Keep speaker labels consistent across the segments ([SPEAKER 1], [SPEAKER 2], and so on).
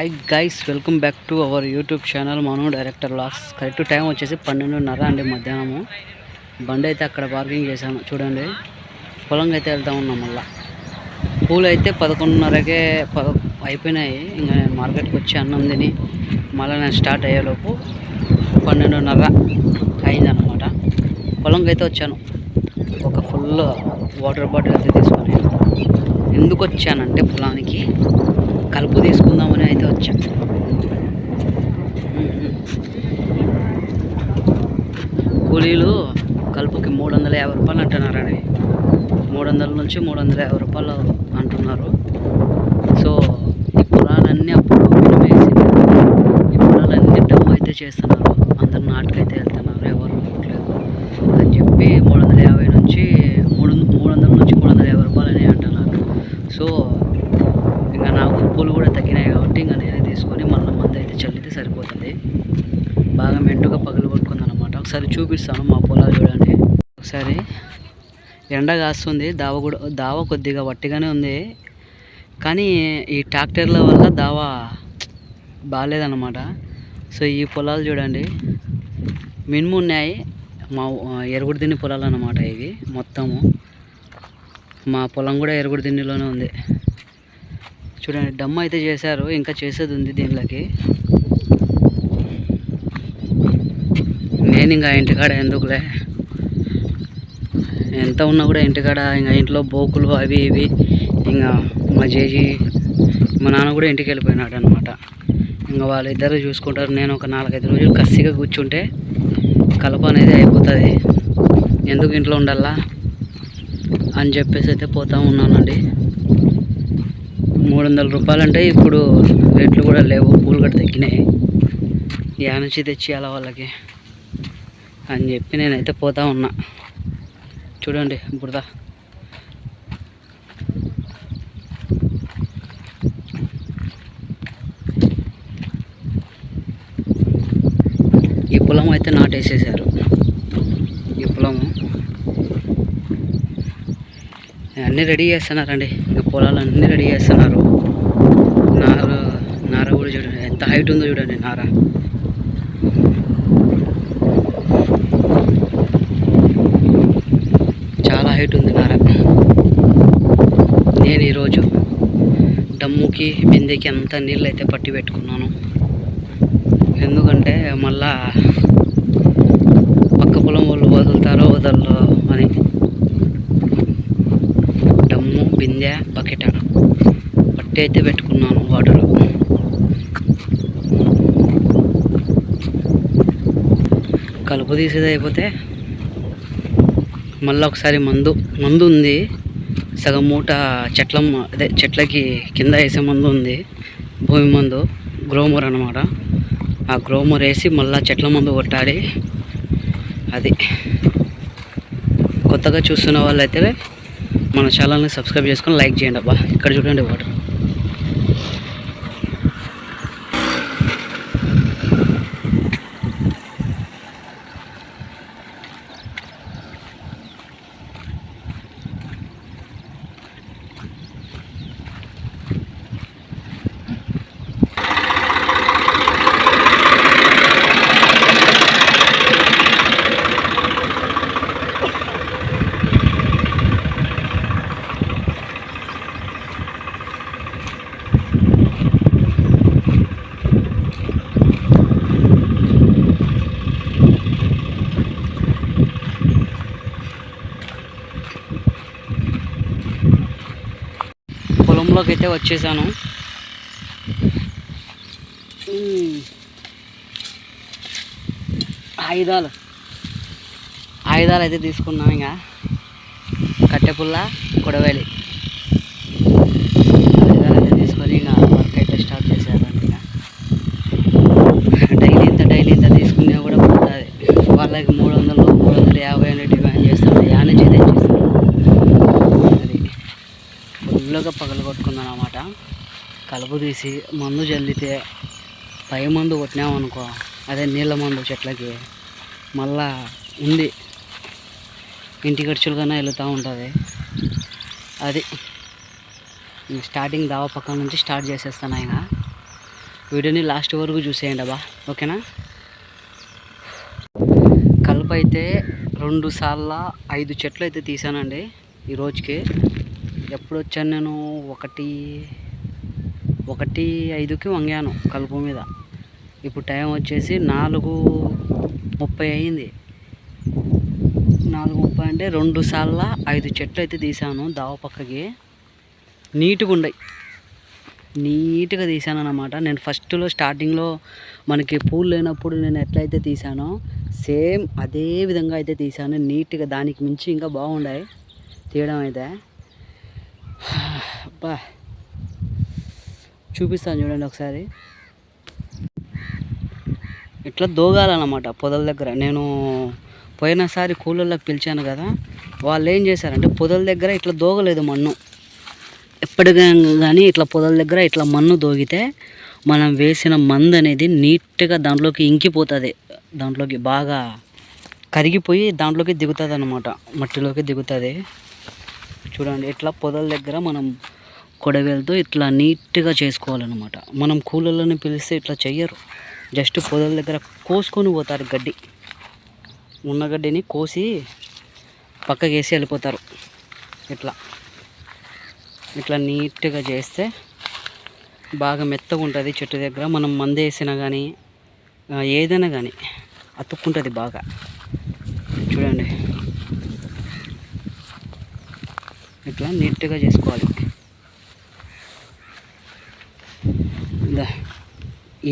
[SPEAKER 1] Hi guys welcome back to our YouTube channel మనం director లాక్స్ correct time వచ్చేసి పన్నెండున్నర అండి మధ్యాహ్నము. బండి అయితే అక్కడ పార్కింగ్ చేశాను. చూడండి. పొలంకి అయితే వెళ్తా ఉన్నాం మళ్ళా. పూలు అయితే పదకొండున్నరకే పద అయిపోయినాయి. ఇంకా నేను మార్కెట్కి వచ్చి అన్నం తిని మళ్ళీ నేను స్టార్ట్ అయ్యేలోపు పన్నెండున్నర అయిందనమాట పొలంకి అయితే వచ్చాను. ఒక ఫుల్ వాటర్ బాటిల్ అయితే తీసుకొని ఎందుకు వచ్చానంటే పొలానికి కలుపు తీసుకుందామని అయితే వచ్చా. కూలీలు కలుపుకి మూడు వందల యాభై రూపాయలు అంటున్నారండి మూడు వందల నుంచి మూడు వందల యాభై రూపాయలు అంటున్నారు. సో ఈ పొలాలన్నీ అప్పుడు వేసి ఈ పొలాలన్నీ డబ్బు అయితే చేస్తున్నారు. అందరు నాటుకైతే వెళ్తున్నారు ఎవరు అని చెప్పి మూడు వందల యాభై నుంచి మూడు మూడు వందల నుంచి మూడు వందల యాభై రూపాయలు అని అంటున్నారు సో ఇంకా నాకు పూలు కూడా తగ్గినాయి కాబట్టి ఇంకా నేనే తీసుకొని మళ్ళీ మందు అయితే చల్లితే సరిపోతుంది బాగా మెంటుగా పగలు కొట్టుకుందనమాట ఒకసారి చూపిస్తాను మా పొలాలు చూడండి. ఒకసారి ఎండ కాస్తుంది దావ కూడా దావ కొద్దిగా వట్టిగానే ఉంది. కానీ ఈ ట్రాక్టర్ల వల్ల దావ బాగాలేదన్నమాట సో ఈ పొలాలు చూడండి. మినుము ఉన్నాయి. మా ఎరుగుడుదిన్ని పొలాలు అన్నమాట ఇవి మొత్తము. మా పొలం కూడా ఎరుగుడుదిన్నిలోనే ఉంది. చూడండి డమ్ అయితే చేశారు ఇంకా చేసేది ఉంది దీనిలోకి నేను ఇంకా ఇంటికాడ ఎందుకులే? ఎంత ఉన్నా కూడా ఇంటికాడ ఇంకా ఇంట్లో బోకులు అవి ఇవి ఇంకా మా జేజీ మా నాన్న కూడా ఇంటికి వెళ్ళిపోయినాడు అనమాట ఇంకా వాళ్ళిద్దరు చూసుకుంటారు. నేను ఒక నాలుగైదు రోజులు కసిగా కూర్చుంటే కలప అనేది అయిపోతుంది. ఎందుకు ఇంట్లో ఉండాలా అని చెప్పేసి అయితే పోతా ఉన్నానండి. మూడు వందల రూపాయలు అంటే ఇప్పుడు రేట్లు కూడా లేవు. పూలు కూడా తగ్గినాయి. యా నుంచి తెచ్చియాల వాళ్ళకి? అని చెప్పి నేనైతే పోతా ఉన్నా. చూడండి బురద. ఈ పొలం అయితే నాటేసేసారు ఈ పొలము అన్నీ రెడీ చేస్తున్నారండి. ఇంకా పొలాలు అన్నీ రెడీ చేస్తున్నారు. నార నార కూడా చూడండి ఎంత హైట్ ఉందో చూడండి నార. చాలా ఉంది నార నేను ఈరోజు డమ్ముకి బిందెకి అంతా నీళ్ళు అయితే పట్టి పెట్టుకున్నాను. ఎందుకంటే మళ్ళా పక్క పొలం వాళ్ళు వదులుతారో వదలరో అని. డమ్ము బిందె బకెట్ పట్టి అయితే పెట్టుకున్నాను వాటర్. కలుపు తీసేది అయిపోతే మళ్ళీ ఒకసారి మందు మందు ఉంది. సగం మూట చెట్ల అదే చెట్లకి కింద వేసే మందు ఉంది. భూమి మందు గ్రోమర్ అనమాట ఆ గ్రోమర్ వేసి మళ్ళీ చెట్ల మందు కొట్టాలి. అది. కొత్తగా చూస్తున్న వాళ్ళైతే మన ఛానల్ని సబ్స్క్రైబ్ చేసుకొని లైక్ చేయండి అబ్బా. ఇక్కడ చూడండి వాటర్. పొలంలోకి అయితే వచ్చేసాను. ఆయుధాలు ఆయుధాలు. అయితే తీసుకున్నాం ఇంకా కట్టెపుల్ల కొడవలి. ఆయుధాలు అయితే తీసుకొని ఇంకా వర్క్ అయితే స్టార్ట్ చేశారండి ఇంకా డైలీ ఇంత డైలీ ఇంత తీసుకున్నా కూడా పోతుంది. వాళ్ళకి మూడు వందల యాభై అని డిమాండ్ చేస్తారు యాన చేతే చేస్తారు అది ఫుల్గా పగలు కొట్టుకుందాం అనమాట కలుపు తీసి మందు చల్లితే పై మందు కొట్టినామనుకో అదే నీళ్ళ మందు చెట్లకి మళ్ళా ఉంది. ఇంటి ఖర్చులుగానే వెళుతూ ఉంటుంది. అది. స్టార్టింగ్ దావ పక్కన నుంచి స్టార్ట్ చేసేస్తాను ఆయన. వీడియోని లాస్ట్ వరకు చూసేయండి అబ్బా. ఓకేనా? కలుపు అయితే రెండు సార్ల ఐదు చెట్లు అయితే తీసానండి ఈ రోజుకి. ఎప్పుడు వచ్చాను నేను? ఒకటి ఒకటి ఐదుకి వంగాను కలుపు మీద. ఇప్పుడు టైం వచ్చేసి నాలుగు ముప్పై అయింది. నాలుగు ముప్పై అంటే రెండు సార్ల ఐదు చెట్లు అయితే తీసాను దావ పక్కకి. నీట్గా ఉండయి నీట్గా తీసాను అన్నమాట నేను ఫస్ట్లో స్టార్టింగ్లో మనకి పూలు లేనప్పుడు నేను ఎట్లయితే తీసానో సేమ్ అదే విధంగా అయితే తీసాను నీట్గా దానికి మించి ఇంకా బాగుండాయి తీయడం అయితే. అబ్బా. చూపిస్తాను చూడండి ఒకసారి. ఇట్లా దోగాలన్నమాట పొదల దగ్గర. నేను పోయినసారి కూలర్లకు పిలిచాను కదా వాళ్ళు ఏం చేశారంటే పొదల దగ్గర ఇట్లా దోగలేదు మన్ను. ఎప్పటికీ కానీ ఇట్లా పొదల దగ్గర ఇట్లా మన్ను దోగితే మనం వేసిన మందు అనేది నీట్గా దాంట్లోకి ఇంకిపోతుంది. దాంట్లోకి బాగా కరిగిపోయి దాంట్లోకి దిగుతుంది అనమాట మట్టిలోకి దిగుతుంది. చూడండి ఇట్లా పొదల దగ్గర మనం కొడవేలతో ఇట్లా నీట్గా చేసుకోవాలన్నమాట. మనం కూలర్లను పిలిస్తే ఇట్లా చెయ్యరు. జస్ట్ పొదల దగ్గర కోసుకొని పోతారు గడ్డి. ఉన్న గడ్డిని కోసి పక్కకి వేసి వెళ్ళిపోతారు. ఇట్లా. ఇట్లా నీట్గా చేస్తే బాగా మెత్తగా ఉంటుంది చెట్టు దగ్గర. మనం మందు వేసినా కానీ ఏదైనా కానీ అతుక్కుంటుంది బాగా. చూడండి. ఇట్లా నీట్గా చేసుకోవాలి.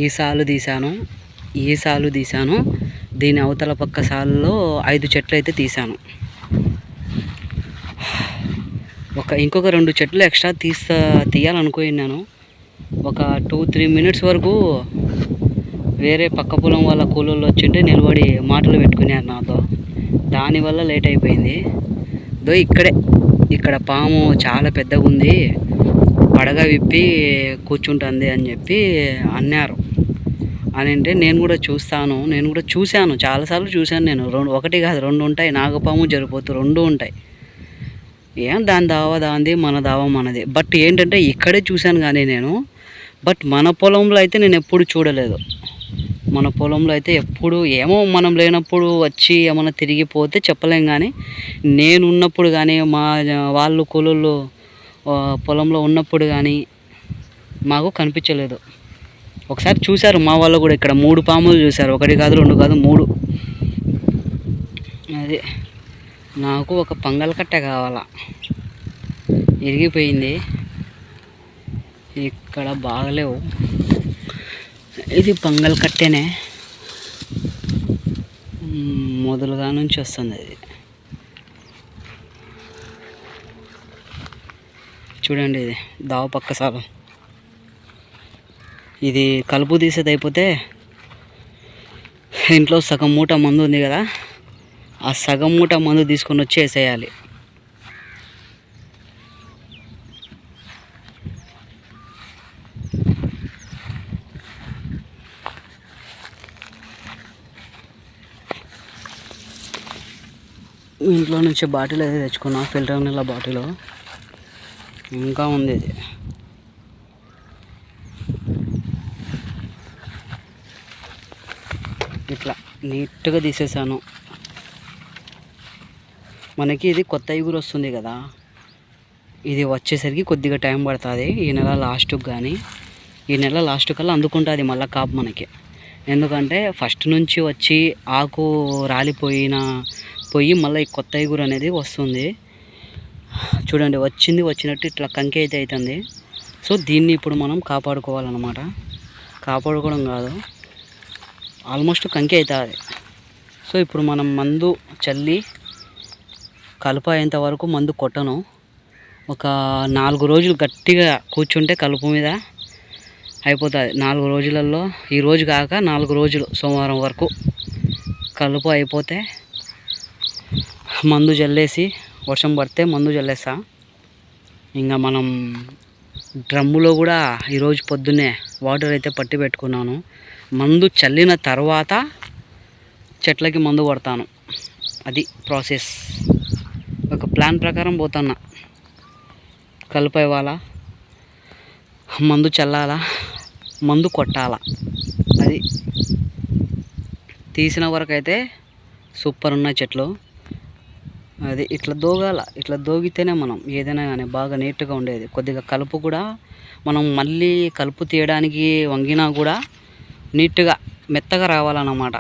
[SPEAKER 1] ఈ సాలు తీశాను ఈ సాలు తీశాను. దీని అవతల పక్క సాలులో ఐదు చెట్లు అయితే తీసాను ఒక ఇంకొక రెండు చెట్లు ఎక్స్ట్రా తీస్తా తీయాలనుకున్నాను ఒక టూ త్రీ మినిట్స్ వరకు వేరే పక్క పొలం వాళ్ళ కూలోళ్ళు వచ్చింటే నిలబడి మాటలు పెట్టుకున్నారు నాతో. దానివల్ల లేట్ అయిపోయింది. దో ఇక్కడే ఇక్కడ పాము చాలా పెద్దగా ఉంది పడగ విప్పి కూర్చుంటుంది అని చెప్పి అన్నారు. అని అంటే నేను కూడా చూస్తాను నేను కూడా చూశాను చాలాసార్లు చూశాను నేను. రెండు ఒకటి కాదు రెండు ఉంటాయి. నాగపాము జరిపోతు రెండు ఉంటాయి. ఏం దాని దావా దాంది మన దావా మనది. బట్ ఏంటంటే ఇక్కడే చూశాను కానీ నేను. బట్ మన పొలంలో అయితే నేను ఎప్పుడు చూడలేదు. మన పొలంలో అయితే ఎప్పుడు ఏమో మనం లేనప్పుడు వచ్చి ఏమైనా తిరిగిపోతే చెప్పలేం కానీ నేను ఉన్నప్పుడు కానీ మా వాళ్ళు కూలోళ్ళు పొలంలో ఉన్నప్పుడు కానీ మాకు కనిపించలేదు. ఒకసారి చూశారు మా వాళ్ళు కూడా ఇక్కడ మూడు పాములు చూశారు. ఒకటి కాదు రెండు కాదు మూడు. అది నాకు ఒక పంగల్ కట్ట కావాలా. ఇరిగిపోయింది. ఇక్కడ బాగలేవు. ఇది పంగల్ కట్టెనే. మొదలుగా నుంచి వస్తుంది అది. చూడండి ఇది. దావ పక్క సాలు ఇది కలుపు తీసేది అయిపోతే ఇంట్లో సగం మూట మందు ఉంది కదా ఆ సగం మూట మందు తీసుకొని వచ్చి వేసేయాలి. ఇంట్లో నుంచి బాటిల్ అయితే తెచ్చుకున్నా ఫిల్టర్ నీళ్ళ బాటిల్. ఇంకా ఉంది. ఇది ఇట్లా నీట్గా తీసేసాను. మనకి ఇది కొత్త ఐగురు వస్తుంది కదా. ఇది వచ్చేసరికి కొద్దిగా టైం పడుతుంది. ఈ నెల లాస్ట్కి కానీ ఈ నెల లాస్ట్ కల్లా అందుకుంటుంది మళ్ళీ కాపు మనకి. ఎందుకంటే ఫస్ట్ నుంచి వచ్చి ఆకు రాలిపోయిన పోయి మళ్ళీ ఈ కొత్త ఐగురు అనేది వస్తుంది. చూడండి వచ్చింది వచ్చినట్టు ఇట్లా కంకి అయితే అవుతుంది సో దీన్ని ఇప్పుడు మనం కాపాడుకోవాలన్నమాట. కాపాడుకోవడం కాదు. ఆల్మోస్ట్ కంకి అవుతుంది. సో ఇప్పుడు మనం మందు చల్లి కలుపు అయ్యేంత వరకు మందు కొట్టను. ఒక నాలుగు రోజులు గట్టిగా కూర్చుంటే కలుపు మీద అయిపోతుంది. నాలుగు రోజులలో ఈ రోజు కాక నాలుగు రోజులు సోమవారం వరకు కలుపు అయిపోతే మందు జల్లేసి వర్షం పడితే మందు చల్లేస్తా ఇంకా మనం డ్రమ్ములో కూడా ఈరోజు పొద్దున్నే వాటర్ అయితే పట్టి పెట్టుకున్నాను. మందు చల్లిన తర్వాత చెట్లకి మందు కొడతాను. అది ప్రాసెస్. ఒక ప్లాన్ ప్రకారం పోతున్నా. కలుపు ఇవ్వాలా మందు చల్లాలా మందు కొట్టాలా. అది తీసిన వరకు అయితే సూపర్ ఉన్నాయి చెట్లు. అది ఇట్లా దోగాల ఇట్లా దోగితేనే మనం ఏదైనా కానీ బాగా నీట్గా ఉండేది. కొద్దిగా కలుపు కూడా మనం మళ్ళీ కలుపు తీయడానికి వంగినా కూడా నీట్గా మెత్తగా రావాలన్నమాట.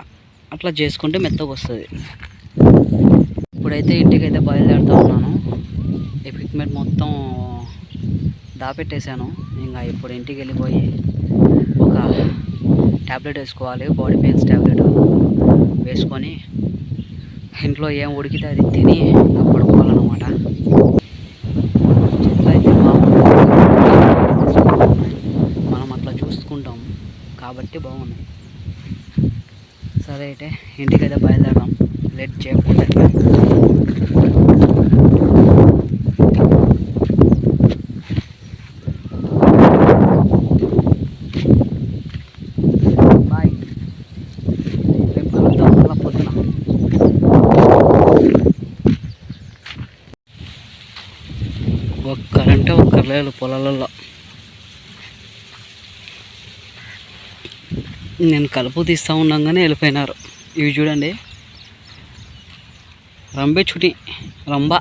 [SPEAKER 1] అట్లా చేసుకుంటే మెత్తగా వస్తుంది. ఇప్పుడైతే ఇంటికైతే బయలుదేరుతా ఉన్నాను. ఎక్విప్మెంట్ మొత్తం దాపెట్టేశాను. ఇంకా ఇప్పుడు ఇంటికి వెళ్ళిపోయి ఒక ట్యాబ్లెట్ వేసుకోవాలి. బాడీ పెయిన్స్ ట్యాబ్లెట్ వేసుకొని ఇంట్లో ఏం ఉడికితే అది తిని పడుకోవాలన్నమాట చెట్లు అయితే బాగున్నాయి మనం అట్లా చూసుకుంటాం. కాబట్టి బాగున్నాయి సరే అయితే ఇంటికైతే బయలుదేరడం లేట్ చేయకుండా బాయ్ రేపు కలుద్దాం మళ్ళా పొద్దున లేదు పొలాలలో. నేను కలుపు తీస్తూ ఉండగానే వెళ్ళిపోయినారు. ఇవి చూడండి. రంబే చుటి రంబ.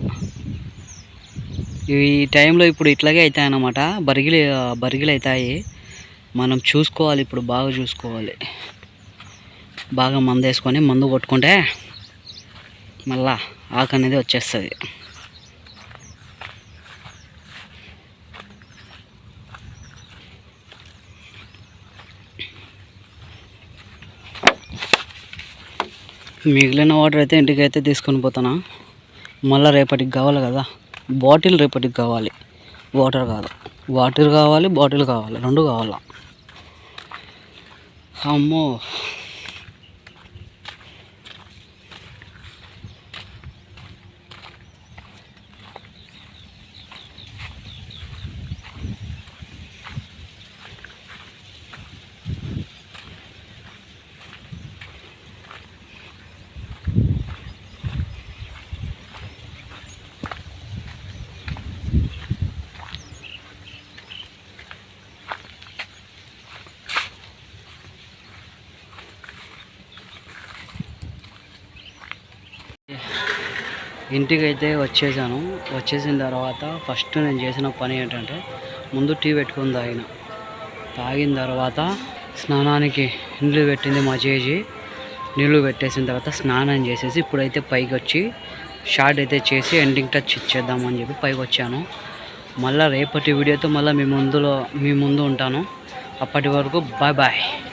[SPEAKER 1] ఇవి ఈ టైంలో ఇప్పుడు ఇట్లాగే అవుతాయి అన్నమాట. బరిగిలి బరిగిలు అవుతాయి మనం చూసుకోవాలి ఇప్పుడు బాగా చూసుకోవాలి. బాగా మందు వేసుకొని మందు కొట్టుకుంటే మళ్ళా ఆకు అనేది వచ్చేస్తుంది. మిగిలిన వాటర్ అయితే ఇంటికి అయితే తీసుకొని పోతానా? మళ్ళీ రేపటికి కావాలి కదా. బాటిల్ రేపటికి కావాలి. వాటర్ కాదు. వాటర్ కావాలి బాటిల్ కావాలి. రెండు కావాలా? అమ్మో. ఇంటికి అయితే వచ్చేసాను. వచ్చేసిన తర్వాత ఫస్ట్ నేను చేసిన పని ఏంటంటే ముందు టీ పెట్టుకొని తాగిన. తాగిన తర్వాత స్నానానికి నీళ్ళు పెట్టింది మా చేసి నీళ్ళు పెట్టేసిన తర్వాత స్నానం చేసేసి ఇప్పుడైతే పైకి వచ్చి షార్ట్ అయితే చేసి ఎండింగ్ టచ్ ఇచ్చేద్దామని చెప్పి పైకి వచ్చాను మళ్ళీ రేపటి వీడియోతో మళ్ళీ మీ ముందులో మీ ముందు ఉంటాను. అప్పటి వరకు బాయ్ బాయ్.